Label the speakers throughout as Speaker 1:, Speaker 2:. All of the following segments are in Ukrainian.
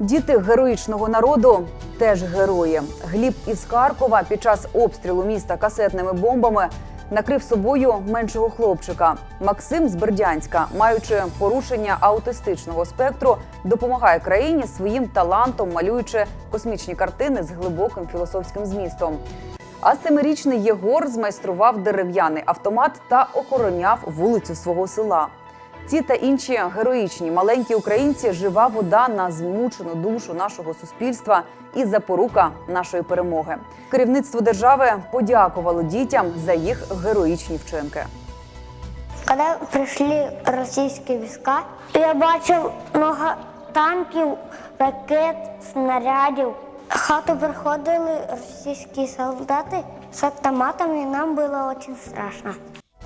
Speaker 1: Діти героїчного народу теж герої. Гліб із Харкова під час обстрілу міста касетними бомбами накрив собою меншого хлопчика. Максим з Бердянська, маючи порушення аутистичного спектру, допомагає країні своїм талантом, малюючи космічні картини з глибоким філософським змістом. А семирічний Єгор змайстрував дерев'яний автомат та охороняв вулицю свого села. Ці та інші героїчні маленькі українці жива вода на змучену душу нашого суспільства і запорука нашої перемоги. Керівництво держави подякувало дітям за їх героїчні вчинки.
Speaker 2: Когда пришли российские войска, я бачив много танків, ракет, снарядів. Хату приходили російські солдати з автоматами, і нам було дуже страшно.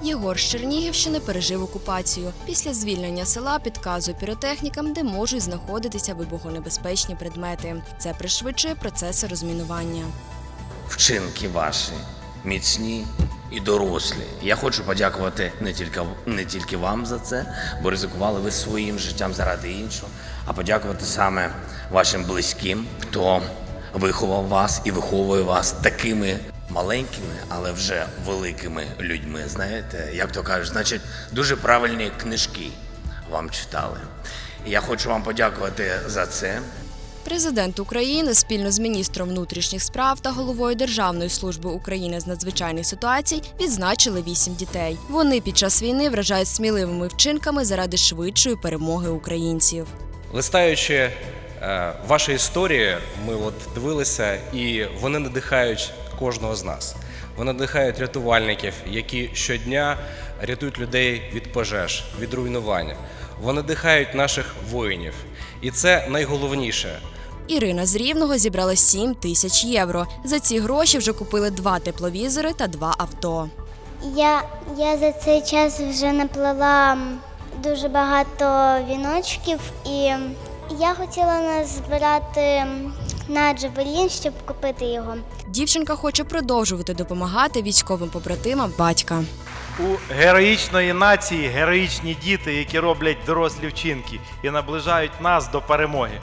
Speaker 3: Єгор з Чернігівщини пережив окупацію. Після звільнення села підказує піротехнікам, де можуть знаходитися вибухонебезпечні предмети. Це пришвидшує процеси розмінування.
Speaker 4: вчинки ваші міцні і дорослі. Я хочу подякувати не тільки, не тільки вам за це, бо ризикували ви своїм життям заради іншого, а подякувати саме вашим близьким, хто виховав вас і виховує вас такими маленькими, але вже великими людьми. Знаєте, як то кажуть, значить, дуже правильні книжки вам читали. І я хочу вам подякувати за це.
Speaker 3: Президент України спільно з міністром внутрішніх справ та головою Державної служби України з надзвичайних ситуацій відзначили вісім дітей. Вони під час війни вражають сміливими вчинками заради швидшої перемоги українців.
Speaker 5: Листаючи ваші історії, ми от дивилися, і вони надихають кожного з нас. Вони надихають рятувальників, які щодня рятують людей від пожеж, від руйнування. Вони надихають наших воїнів. І це найголовніше.
Speaker 3: Ірина з Рівного зібрала 7 тисяч євро. За ці гроші вже купили два тепловізори та два авто.
Speaker 2: Я, я за цей час вже наплела дуже багато віночків, і я хотіла назбирати на Джавелін, щоб купити його.
Speaker 3: Дівчинка хоче продовжувати допомагати військовим побратимам батька.
Speaker 6: У героїчної нації героїчні діти, які роблять дорослі вчинки і наближають нас до перемоги.